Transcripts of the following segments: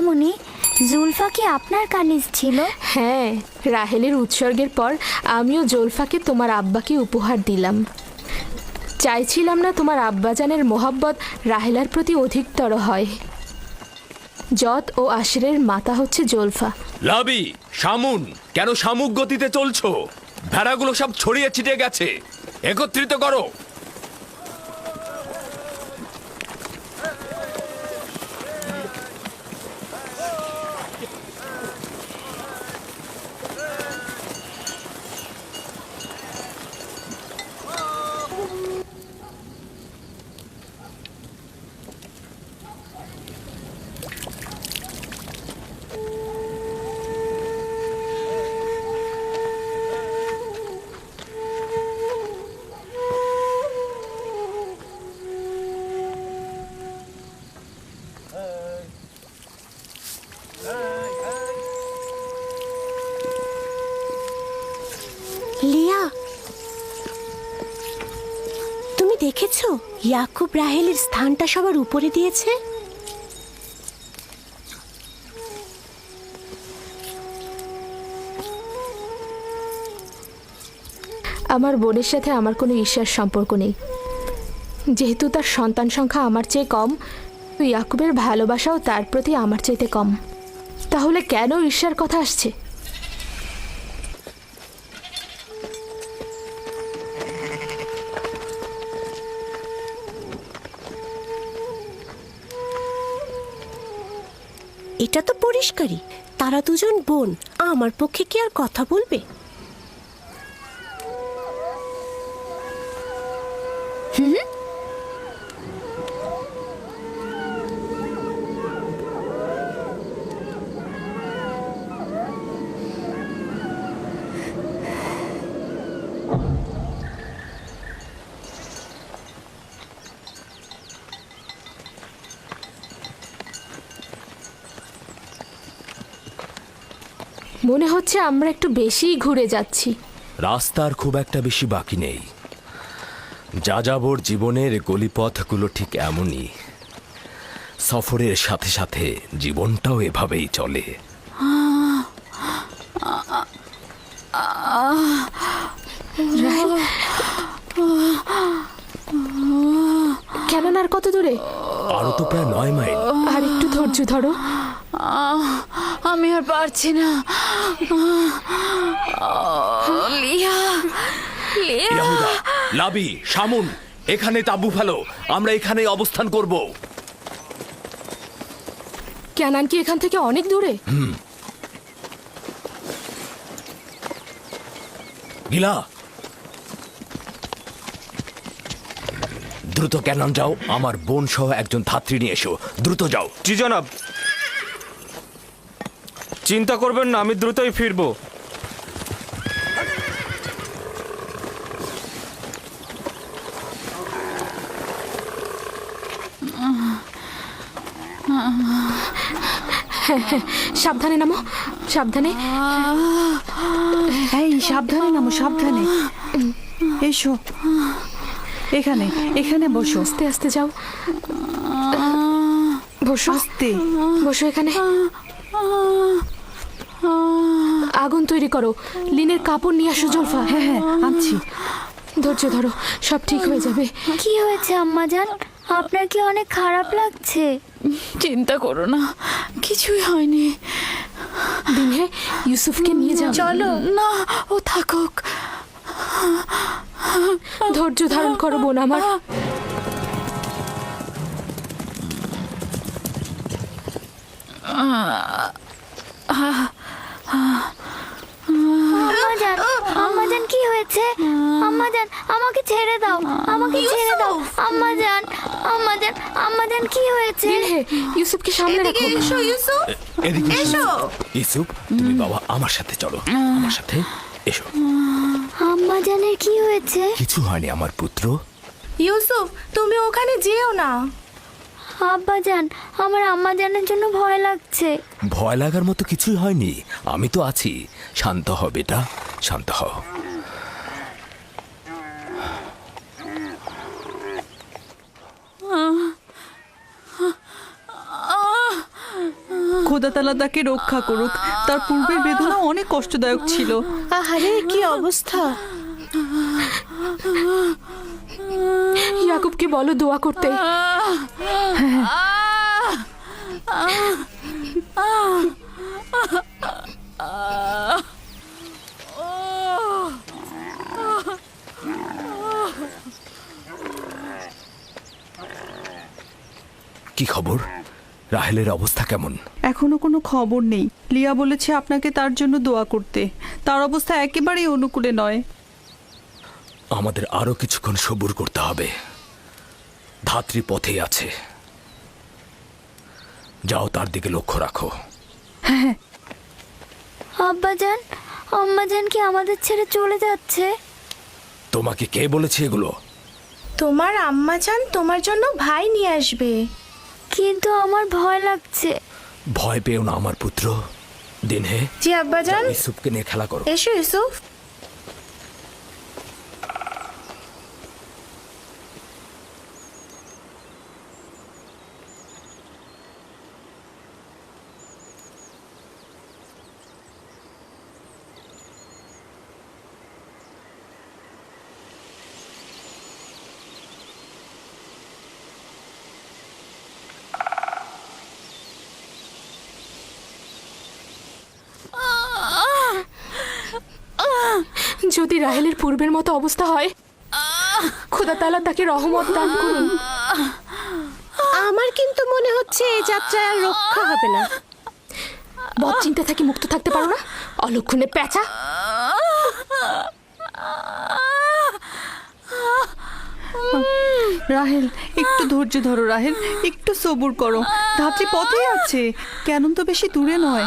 খালামণি জুলফা কি আপনার কানিজ ছিল? হ্যাঁ রাহেলের উৎসর্গের পর আমিও জোলফাকে তোমার আব্বাকে উপহার দিলাম। চাইছিলাম না তোমার আব্বাজানের মোহাব্বত রাহেলার প্রতি অধিকতর হয়। যত ও আশরের মাতা হচ্ছে জোলফা। লাবি শামুন কেন শামুক গতিতে চলছো? ভেড়াগুলো সব ছড়িয়ে ছিটে গেছে। একত্রিত করো। দেখেছ? ইয়াকুব রাহেলের স্থানটা সবার উপরে দিয়েছে? আমার বোনের সাথে আমার কোনো ঈর্ষার সম্পর্ক নেই। যেহেতু তার সন্তান সংখ্যা আমার চেয়ে কম, ইয়াকুবের ভালোবাসাও তার প্রতি আমার চাইতে কম। তাহলে কেন ঈর্ষার কথা আসছে? এটা তো পরিষ্কারই। তারা দুজন বোন আমার পক্ষে কি আর কথা বলবে? মনে হচ্ছে আমরা একটু বেশিই ঘুরে যাচ্ছি। রাস্তার খুব একটা বেশি বাকি নেই। যাযাবর জীবনের গলিপথগুলো ঠিক এমনই। সফরের সাথে সাথে জীবনটাও এভাবেই চলে। কেন আর কত দূরে? আরও তো প্রায় নয় মাইল। আর একটু ধৈর্য ধরো। আহ, আমি আর পারছি না। লিয়া লিয়া। লাবি শামুন এখানে তাবু ফেলো। আমরা এখানে অবস্থান করব। ক্যানান কি এখান থেকে অনেক দূরে? গিলা। দ্রুত ক্যানন যাও আমার বোন সহ একজন ধাত্রী নিয়ে এসো। দ্রুত যাও। জি জনাব। চিন্তা করবেন না আমি দ্রুতই ফিরবো। সাবধানে নামো সাবধানে। এই সাবধানে নামো সাবধানে। এসো। এখানে এখানে বসো। আস্তে আস্তে যাও। বসো। আস্তে। বসো এখানে। আগুন তৈরি করো। লিনের কাপড় নিয়ে আসো জলফা। হ্যাঁ হ্যাঁ আনছি। ধৈর্য ধরো সব ঠিক হয়ে যাবে। কি হয়েছে আম্মাজান? আপনার কি অনেক খারাপ লাগছে? চিন্তা করো না কিছুই হয়নি। দিনে ইউসুফকে নিয়ে যাও। চলো না ও থাকুক। ধৈর্য ধারণ করো বোন আমার। আম্মাজান আম্মাজান কি হয়েছে? আম্মাজান আমাকে ছেড়ে দাও আমাকে ছেড়ে দাও। আম্মাজান আম্মাজান আম্মাজান কি হয়েছে? ইউসুফকে সামনে রাখো। এদিকে এসো। ইসুপ তুমি বাবা আমার সাথে চলো। আমার সাথে এসো। আম্মাজানের কি হয়েছে? কিছু হয়নি আমার পুত্র। ইউসুফ তুমি ওখানে যেও না। আব্বাজান আমার আম্মাজানের জন্য ভয় লাগছে। ভয় লাগার মতো কিছুই হয়নি। আমি তো আছি। শান্ত হ বেটা। শান্ত হও। খোদা তালা তাকে রক্ষা করুক। তার পূর্বের বেদনা অনেক কষ্টদায়ক ছিল। আহারে কি অবস্থা? বলো দোয়া করতে। কি খবর? রাহেলের অবস্থা কেমন? এখনও কোনো খবর নেই। লিয়া বলেছে আপনাকে তার জন্য দোয়া করতে। তার অবস্থা একেবারেই অনুকূলে নয়। আমাদের আরও কিছুক্ষণ সবুর করতে হবে। ধাত্রী পথে আছে। যাও তার দিকে লক্ষ্য রাখো। আব্বাজান আম্মাজান কি আমাদের ছেড়ে চলে যাচ্ছে? তোমাকে কে বলেছে এগুলো? তোমার আম্মা চান তোমার জন্য ভাই নিয়ে আসবে। কিন্তু আমার ভয় লাগছে। ভয় পেও না আমার পুত্র। দিনে জি আব্বাজান। ইসুফকে নিয়ে খেলা করো। এসো ইউসুফ রাহেলের পূর্বের মতো অবস্থা হয়। খোদা তালা তাকে রহমত দান করুন। আমার কিন্তু মনে হচ্ছে এই যাত্রায় আর রক্ষা হবে না। বদ চিন্তা থেকে মুক্ত থাকতে পারো না। অলক্ষণে প্যাঁচা। রাহেল একটু ধৈর্য ধরো রাহেল একটু সবুর করো। ধাত্রী পথেই আছে। কেন তো বেশি দূরে নয়।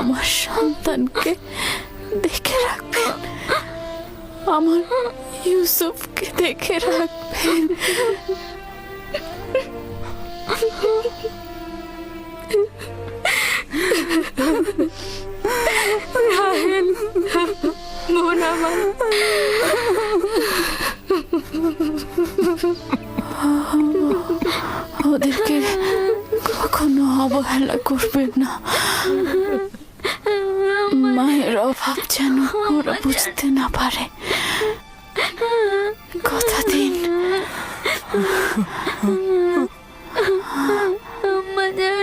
আমার সন্তানকে দেখে রাখবেন। আমার ইউসুফকে দেখে রাখবেন। রাহেল বোন আমার। ওদেরকে কখনো অবহেলা করবেন না। মায়ের অভাব যেন ওরা বুঝতে না পারে। কথা দিন। আমাদের